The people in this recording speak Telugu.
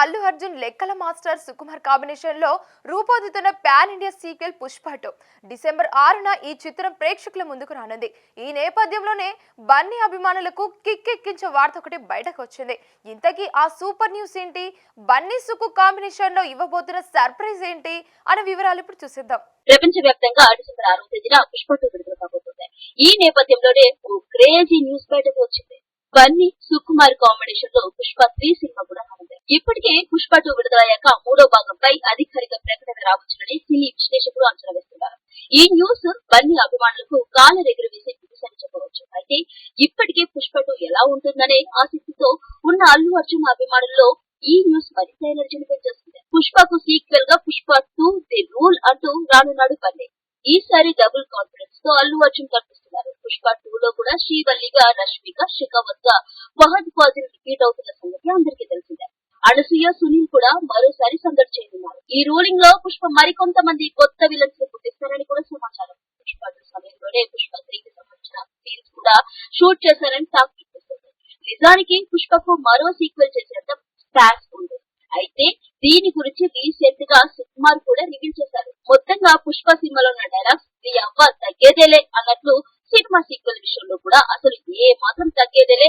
అల్లు అర్జున్ లెక్కల మాస్టర్ సుకుమార్ కాంబినేషన్లో రూపొందుతున్న pan India sequel Pushpa two. December ఆరున ఈ చిత్రం ప్రేక్షకుల ముందుకు రానుంది. ఈ నేపథ్యంలోనే బన్నీ అభిమానులకు కిక్కెక్కించే వార్త ఒకటి బయటకు వచ్చింది. ఇంతకీ ఆ సూపర్ న్యూస్ ఏంటి? బన్నీ సుకు కాంబినేషన్లో ఇవ్వబోతున్న సర్ప్రైజ్ ఏంటి? అనే వివరాలు ఇప్పుడు చూసిద్దాం. ప్రపంచ వ్యాప్తంగా డిసెంబర్ ఆరో తేదీన పుష్పటు విడుదల కాబోతుంది. ఈ నేపథ్యంలోనే ఓ క్రేజీ న్యూస్ బయటకు వచ్చింది. బన్నీ సుకుమార్ కాంబినేషన్లో పుష్ప త్రీ సినిమా కూడా ఇప్పటికే పుష్ప టూ విడుదలయ్యాక మూడో భాగంపై అధికారిక ప్రకటన రావచ్చునని సినీ విశ్లేషకులు అంచనా వేస్తున్నారు. ఈ న్యూస్ బన్నీ అభిమానులకు కాల వేసే న్యూస్ అని చెప్పవచ్చు. అయితే ఇప్పటికే పుష్ప టూ ఎలా ఉంటుందనే ఆసక్తితో ఉన్న అల్లు అర్జున్ అభిమానుల్లో ఈ న్యూస్ మరింత ఎనర్జీని పెంచేస్తుంది. పుష్పకు సీక్వెల్గా పుష్ప టూ ది రూల్ అంటూ రానున్నాడు బన్నీ. ఈసారి డబుల్ కాన్ఫిడెన్స్తో అల్లు అర్జున్ కనిపిస్తున్నారు. పుష్ప టూ లో కూడా శ్రీవల్లిగా రష్మిక షెకావత్గా ఫహద్ ఫాజిల్ రిపీట్ అవుతున్న సంగతి అందరికీ తెలిసిందే. అనసూయ సునీల్ కూడా మరోసారి సందడి చేయనున్నారు. ఈ రూలింగ్లో పుష్ప మరికొంతమంది కొత్త విలన్స్ని పుట్టిస్తారని కూడా సమాచారం. పుష్ప సమయంలోనే పుష్ప త్రీకి సంబంధించిన సీన్స్ కూడా షూట్ చేశారని టాక్ వినిపిస్తుంది. నిజానికి పుష్పకు మరో సీక్వెల్ చేసేంత స్టార్స్ ఉంది. అయితే దీని గురించి రీసెంట్గా సుకుమార్ కూడా రివీల్ చేశారు. మొత్తంగా పుష్ప సినిమాలో ఉన్న డైలాగ్స్ మీ అవ్వ తగ్గేదేలే అన్నట్లు సినిమా సీక్వెల్ విషయంలో కూడా అసలు ఏ మాత్రం తగ్గేదేలే